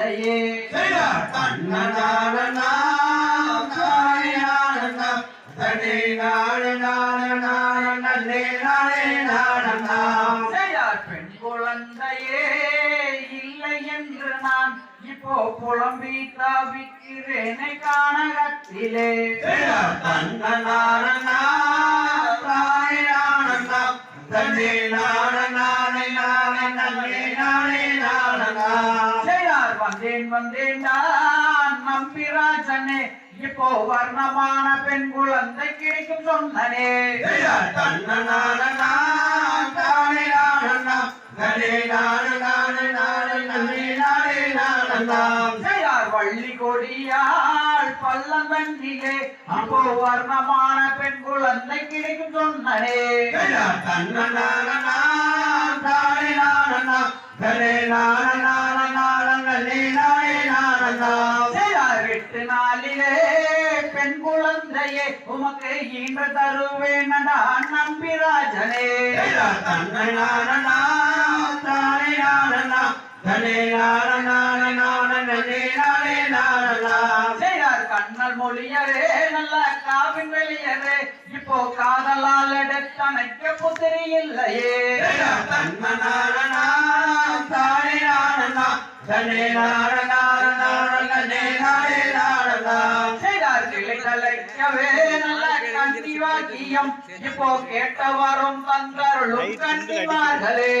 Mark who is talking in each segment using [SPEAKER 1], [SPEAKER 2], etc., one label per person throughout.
[SPEAKER 1] இல்லையே செய்யார் பெண் குழந்தையே இல்லை என்று நான் இப்போ புலம்பி தவிக்கிறேனே கானகத்திலே. செய்யார் வந்தேன் வந்தேன் நான். நம்பிராஜனே இப்போ வர்ணமான பெண் குழந்தை கிடைக்கும் சொன்னனே செய்யார் வள்ளி கொடியாள் பல்லந்தன்னிலே இப்போ வர்ணமான பெண் குழந்தை கிடைக்கும் சொன்னனே செய்யார் எட்டு நாளிலே பெண் குழந்தையே உமக்கு ஈன்ற தருவேன் நான் நம்பிராஜனே செய்யார் கண்ணல் மொழியரே நல்ல காவின் வெளியரே இப்போ காதலால் எடுத்தனைக்க புத்திரி இல்லையே செய்தார் கிளை தலைக்கவே நல்ல கண்டி வாக்கியம். இப்போ கேட்ட வரும் தந்தருளும் கண்டிமார்களே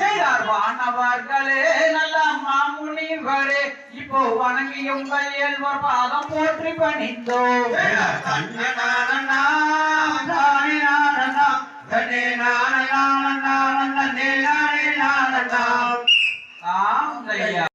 [SPEAKER 1] செய்தார் வானவர்களே நல்ல மாமுனிவரே. இப்போ பாதம் போற்றி பணிந்தோம்.